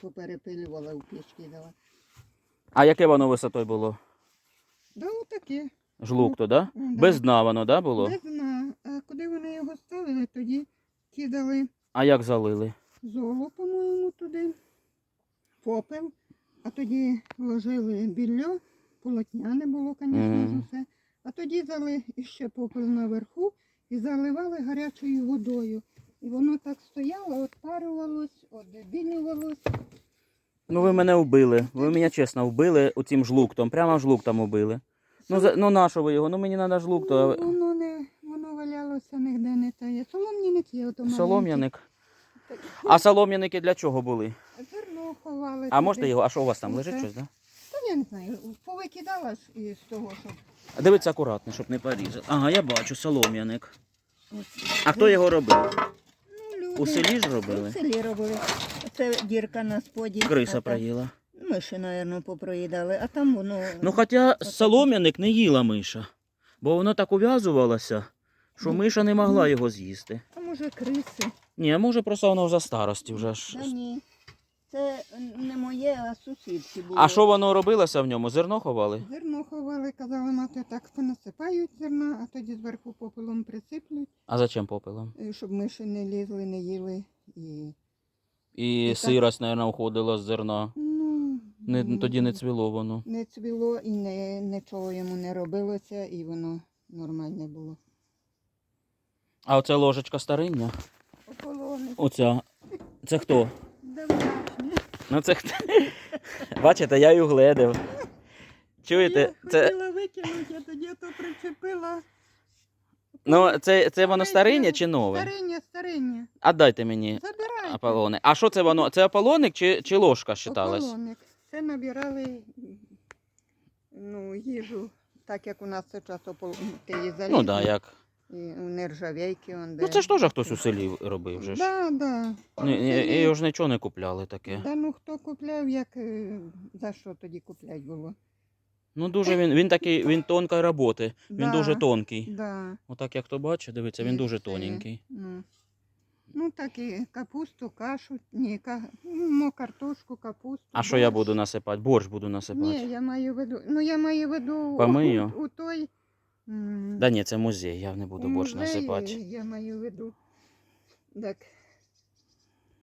Поперепилювала у піч кидала. А яке воно висотою було? Да, отаке. Жлук то, да? Ну, да. Без дна воно, да, було? Не знаю. А куди вони його ставили, тоді кидали А як залили? золо, по-моєму, туди, попел, а тоді вложили більо, полотняне було, звісно ж, усе. А тоді дали іще попел наверху і заливали гарячою водою. І воно так стояло, отпарювалось, одебілювалось. Ну ви мене вбили. Ви мене чесно вбили оцим жлуктом. Прямо жлуктом убили. Ну, за, ну на що ви його? Ну мені треба жлук, Ну, то воно не воно валялося нігде не тає. Солом'яник є, ото солом'яник. А солом'яники для чого були? Зерно ховали. А туди. можете його? А що у вас там лежить щось, да? Та я не знаю, повикидала ж із того, щоб Дивіться акуратно, щоб не порізати. Ага, я бачу, солом'яник. А хто його робив? Ну. У селі ж робили? У селі робили. Це дірка на споді. Криса А проїла. Миші, мабуть, попроїдали, а там воно. Ну хоча солом'яник не їла миша, бо воно так ув'язувалося, що Ну, миша не могла його з'їсти. А може криси? Ні, може просто воно за старості вже ж. Та ні. Це не моє, а сусідці було. А що воно робилося в ньому? Зерно ховали? Зерно ховали, казали, мати, так понасипають зерна, а тоді зверху попелом присиплють, А зачем попелом? щоб миші не лізли, не їли. І... І так. сирость, мабуть, уходила з зерна. Ну, Не, ну, тоді не цвіло воно. Не цвіло і не, нічого йому не робилося, і воно нормальне було. А оце ложечка стариння. Ополони. Оця. Це хто? Домашнє. Ну це хто? Бачите, я й угледив. Чуєте, Я це, хотіла викинути, а тоді то причепила. Ну, це, це воно стариння чи нове? Стариння, стариння. А дайте мені Забирайте. аполони. А що це воно? Це аполоник чи, чи ложка считалась? Ополоник. Це набирали ну, їжу, так як у нас це зараз ополонки є залізні. Ну так, да, як. І нержавейки. Он, де... Ну це ж теж хтось у селі робив вже ж. Да, да. Ні, ні, і ж нічого не купляли таке. Да, ну хто купляв, як е, за що тоді куплять було? Ну дуже він, він такий, він тонкої роботи. Він Да. дуже тонкий. Да. Отак як хто бачить, дивиться, він дуже тоненький. Ну, ну так і капусту, кашу, ні, ка... ну, картошку, капусту. А що я борщ. буду насипати? Борщ буду Ні, насипати. я маю в виду, ну я маю в виду Помию? у, у той. м, Да ні, це музей, я не буду у борщ музеї насипати. Я маю в виду. Так,